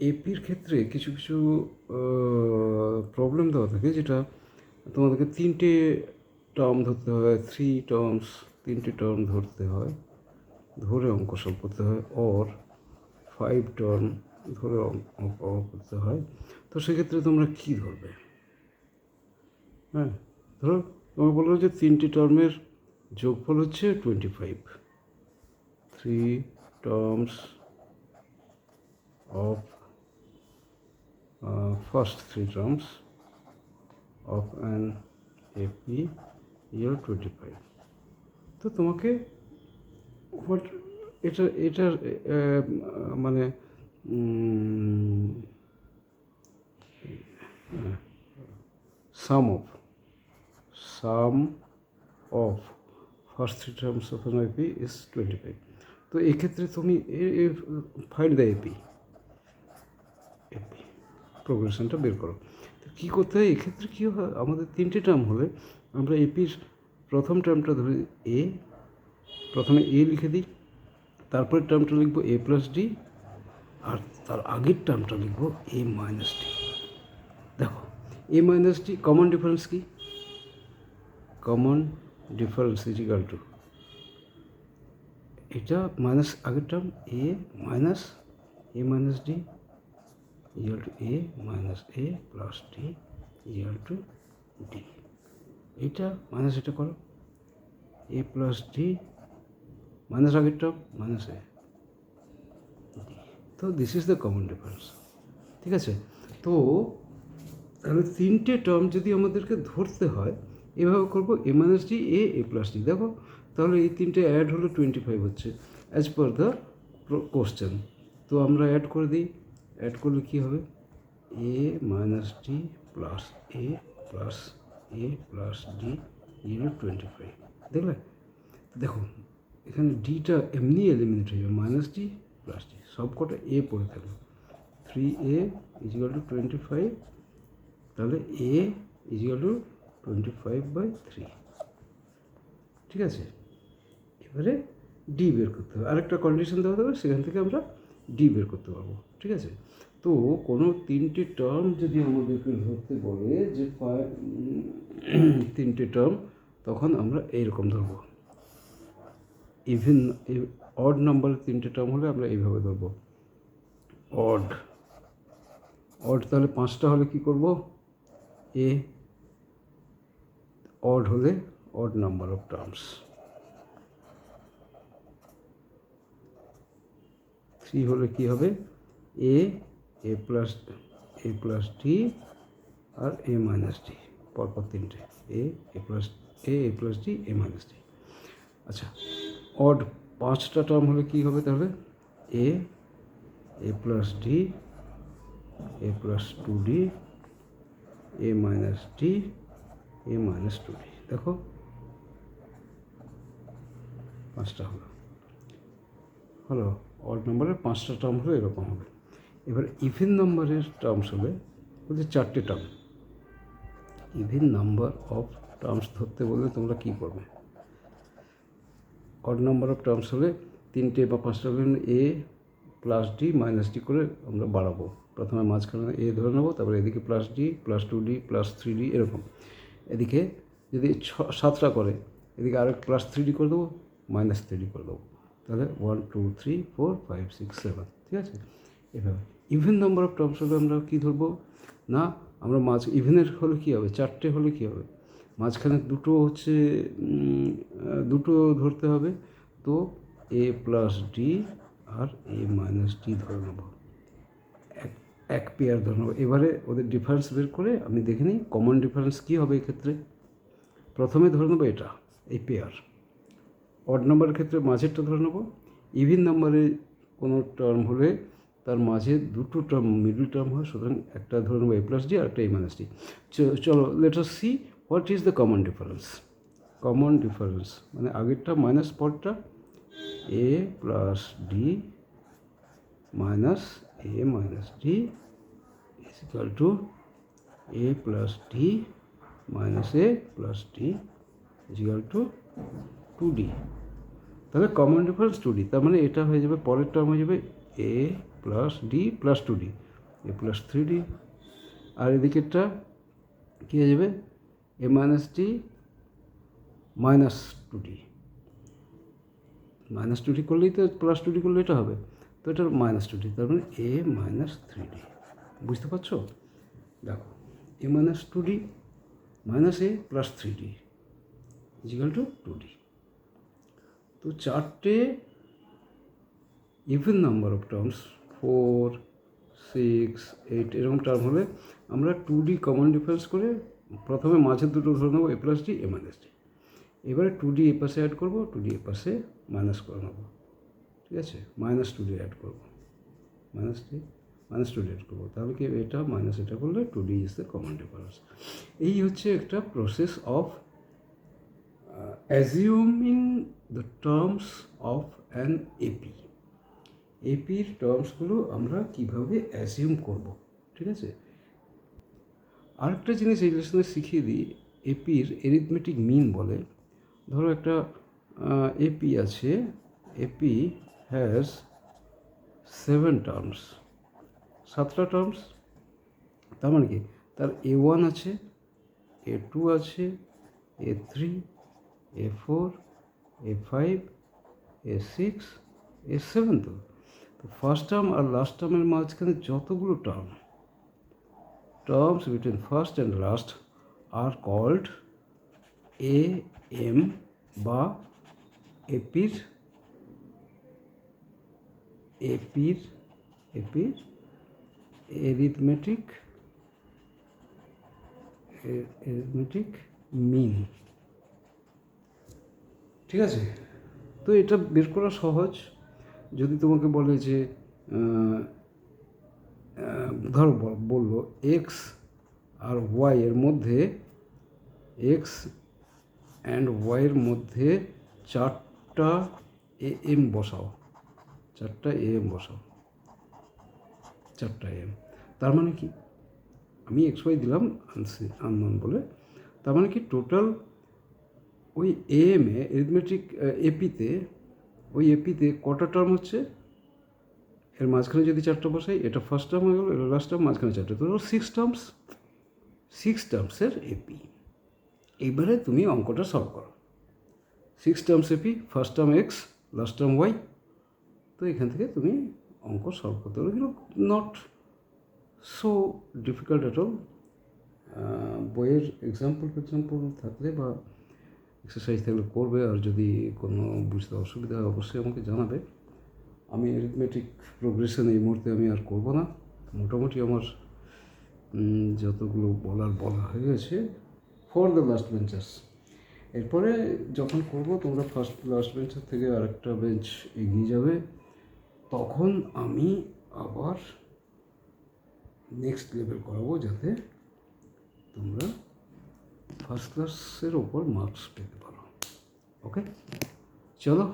এপির ক্ষেত্রে কিছু কিছু প্রবলেম দেওয়া থাকে যেটা তোমাদেরকে তিনটে টার্ম ধরতে হয় থ্রি টার্মস তিনটে টার্ম ধরতে হয়। ধরে অঙ্ক সব করতে হয় অর ফাইভ টার্ম ধরে অঙ্ক করতে হয়। তো সেক্ষেত্রে তোমরা কী ধরবে? হ্যাঁ ধরো তোমার বলল যে তিনটি টার্মের যোগফল হচ্ছে twenty five three terms uh, first three terms of an AP year 25 তো তোমাকে হোয়াট এটা এটার মানে sum of sum of first three terms of N IP is twenty five তো এক্ষেত্রে তুমি ফাইন্ড দ্য এপি প্রোগ্রেশনটা বের করো। তো কী করতে হয়? এক্ষেত্রে কী হয়? আমাদের তিনটে টার্ম হলে আমরা এপির প্রথম টার্মটা ধরি এ প্রথমে এ লিখে দিই তারপরে টার্মটা লিখব এ প্লাস ডি আর তার আগের টার্মটা লিখব এ মাইনাস ডি দেখো a minus d common difference কি? Common difference is equal to এটা মাইনাস আগের term a minus a minus d equal to a minus a plus d equal to d এটা minus এটা করো। এ প্লাস ডি মাইনাস আগেরটা minus a তো this is the common difference ঠিক আছে? তো তাহলে তিনটে টার্ম যদি আমাদেরকে ধরতে হয়, এভাবে করব, a minus d, a a plus d. দেখো, তাহলে এই তিনটে অ্যাড হলো টোয়েন্টি ফাইভ হচ্ছে অ্যাজ পার দ্য কোশ্চেন তো আমরা অ্যাড করে দিই। অ্যাড করলে কী হবে? A minus d plus a plus a plus d unit twenty five দেখলে? দেখো, এখানে ডিটা এমনি এলিমিনেট হয়ে যাবে মাইনাস ডি প্লাস ডি সব কটা এ পড়ে থাকল three a equal to twenty five তাহলে a equal to twenty five by three ঠিক আছে? এবারে ডি বের করতে হবে। আরেকটা কন্ডিশন দেওয়া হবে সেখান থেকে আমরা ডি বের করতে পারব, ঠিক আছে? তো কোনো তিনটে টার্ম যদি আমাদেরকে ধরতে বলে যে তিনটে টার্ম তখন আমরা এইরকম ধরবো। ইভেন অড নাম্বারের তিনটে টার্ম হলে আমরা এইভাবে ধরবো। অড অড তাহলে পাঁচটা হলে কি করব? এ অড হলে odd number of terms three হলে কি হবে? A a plus a plus d R a minus d পরপর তিনটে। A a plus a a plus d a minus d আচ্ছা অড পাঁচটা টার্ম হলে কি হবে তাহলে? A a plus d a plus two d a minus d a minus two d দেখো, পাঁচটা হলো। হলো? অড নম্বরের পাঁচটা টার্ম হলে এরকম হবে। এবার ইভিন নম্বরের টার্মস হলে বলছে চারটে term even number of terms ধরতে বললে তোমরা কী করবে? অড নাম্বার অফ টার্মস হলে তিনটে বা পাঁচটা হলে a plus d minus d করে আমরা বাড়াবো। প্রথমে মাঝখানে এ ধরে নেব, তারপরে এদিকে plus d plus two d plus three d এরকম। এদিকে যদি ছ সাতটা করে, এদিকে আরেক প্লাস থ্রি ডি করে দেবো মাইনাস থ্রি ডি করে দেবো। তাহলে one two three four five six seven ঠিক আছে? এভাবে। ইভেন নাম্বার অফ টার্মস হলে আমরা কী ধরবো? না, আমরা মাঝ ইভেনের হলে কী হবে? চারটে হলে কী হবে? মাঝখানে দুটো হচ্ছে দুটো ধরতে হবে। তো এ প্লাস ডি আর এ মাইনাস ডি ধরে নেব। এক এক পেয়ার ধরে নেব। এবারে ওদের ডিফারেন্স বের করে আমি দেখে নিই। কমন ডিফারেন্স কী হবে এক্ষেত্রে? প্রথমে ধরে নেব এটা, এই পেয়ার অড নাম্বারের ক্ষেত্রে মাঝেরটা ধরে নেব। ইভিন নাম্বারে কোনো টার্ম হলে তার মাঝে দুটো টার্ম মিডল টার্ম হয়, সুতরাং একটা ধরে নেব এ প্লাস ডি আর একটা এ মাইনাস ডি চলো let's see what is the common difference common difference মানে আগেরটা minus paratha a plus d minus a minus d is two a plus d minus a plus d is equal to 2d তাহলে common difference two d তার মানে এটা হয়ে যাবে পরের term হয়ে যাবে a plus d plus two d a plus three d আর এদিকেরটা কী হয়ে যাবে? A minus d minus two d minus two d করলেই তো প্লাস টু ডি করলে এটা হবে। তো এটা মাইনাস টু ডি তার মানে এ মাইনাস থ্রি ডি বুঝতে পারছ? দেখো a minus two d minus a plus three d equal to two d তো চারটে even number of terms four six eight এরকম টার্ম হলে আমরা টু ডি কমন ডিফারেন্স করে প্রথমে মাঝের দুটো ধরে নেব a plus d a minus d এবারে টু ডি এ পাশে অ্যাড করব টু ডি এ পাশে মাইনাস করে নেব। ঠিক আছে? মাইনাস টু ডি অ্যাড করব। Minus d minus two d add করব। তাহলে কি এটা মাইনাস এটা করলে two d is the common difference এই হচ্ছে একটা process of assuming the terms of an AP এপির টার্মসগুলো আমরা কীভাবে অ্যাজিউম করব? ঠিক আছে? আরেকটা জিনিস এই লেসনে শিখিয়ে দিই। এপির এরিথমেটিক মিন বলে। ধরো একটা এপি আছে। এপি হ্যাজ সেভেন টার্মস সাতটা টার্মস তার মানে কি? তার এ ওয়ান আছে এ টু আছে a three a four a five a six a seven তো। তো ফার্স্ট টার্ম আর লাস্ট টার্মের মাঝখানে যতগুলো term terms between first and last are called A M বা এপির এপির এপির এরিথমেটিক এরিথমেটিক মিন ঠিক আছে? তো এটা বের করা সহজ। যদি তোমাকে বলে যে ধরো বলল এক্স আর ওয়াই এর মধ্যে এক্স অ্যান্ড ওয়াইয়ের মধ্যে চারটা এ এম বসাও। চারটা এ এম বসাও। চারটা এম তার মানে কি? আমি এক্স ওয়াই দিলাম আননোন বলে। তার মানে কি? টোটাল ওই এম এ এরিথমেটিক এপিতে ওই এপিতে কটা টার্ম হচ্ছে। এর মাঝখানে যদি চারটা বসাই, এটা ফার্স্ট টার্ম হয়ে গেল, এটা লাস্ট টার্ম মাঝখানে চারটে। তো সিক্স টার্মস সিক্স টার্মসের এপি এইবারে তুমি অঙ্কটা সলভ করো। Six terms AP first term x last term y তো এখান থেকে তুমি অঙ্ক সলভ করতে পারো। কিন্তু not so difficult at all বইয়ের এক্সাম্পল এক্সাম্পল থাকলে বা এক্সারসাইজ থাকলে করবে আর যদি কোনো বুঝতে অসুবিধা হয়, অবশ্যই আমাকে জানাবে। আমি অ্যারিথমেটিক প্রোগ্রেশন এই মুহূর্তে আমি আর করব না। মোটামুটি আমার যতগুলো বলার বলা হয়ে গেছে ফর দ্য লাস্ট বেঞ্চার্স এরপরে যখন করব, তোমরা ফার্স্ট লাস্ট বেঞ্চের থেকে আরেকটা বেঞ্চ এগিয়ে যাবে। তখন আমি আবার নেক্সট লেভেল করাবো যাতে তোমরা ফার্স্ট ক্লাসের ওপর মার্কস পেতে পারো ওকে চলো।